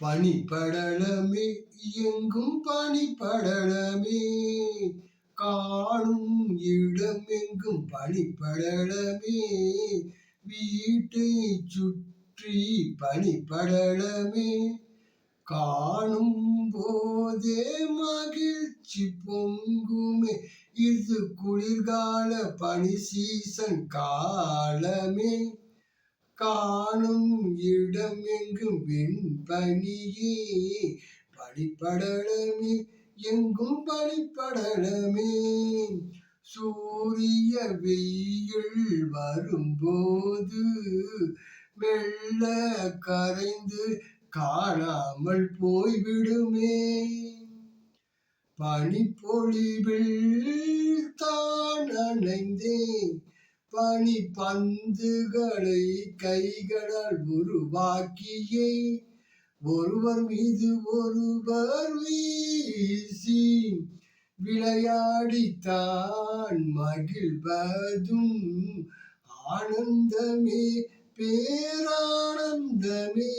பனிப்படலமே எங்கும் பனிப்படலமே. காணும் இடம் எங்கும் பனிப்படலமே. வீட்டை சுற்றி பனிப்படலமே. காணும் போதே மகிழ்ச்சி பொங்குமே. இது குளிர்கால பனி சீசன் காலமே. காணும் இடம் எங்கும் வெண்பனியே. படிப்படலமே எங்கும் படிப்படலமே சூரிய வெயில் வரும்போது மெல்ல கரைந்து காணாமல் போய்விடுமே. பனிப்பொழிவில் தான் அணைந்தேன். பனி பந்துகளை கைகளால் உருவாக்கியே. ஒருவர் மீது ஒருவர் வீசி விளையாடித்தான் மகிழ்வதும் ஆனந்தமே பேரானந்தமே.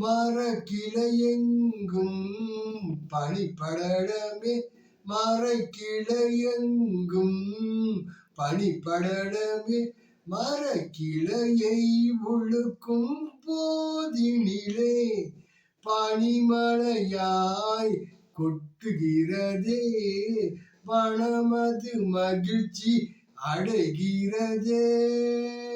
மரக்கிளையெங்கும் பனிப்படமே மரக்கிளையெங்கும் பனிப்படலமே மரக்கிளையை ஒழுக்கும் போதினிலே பனிமலையாய் கொட்டுகிறதே மனமது மகிழ்ச்சி அடைகிறதே.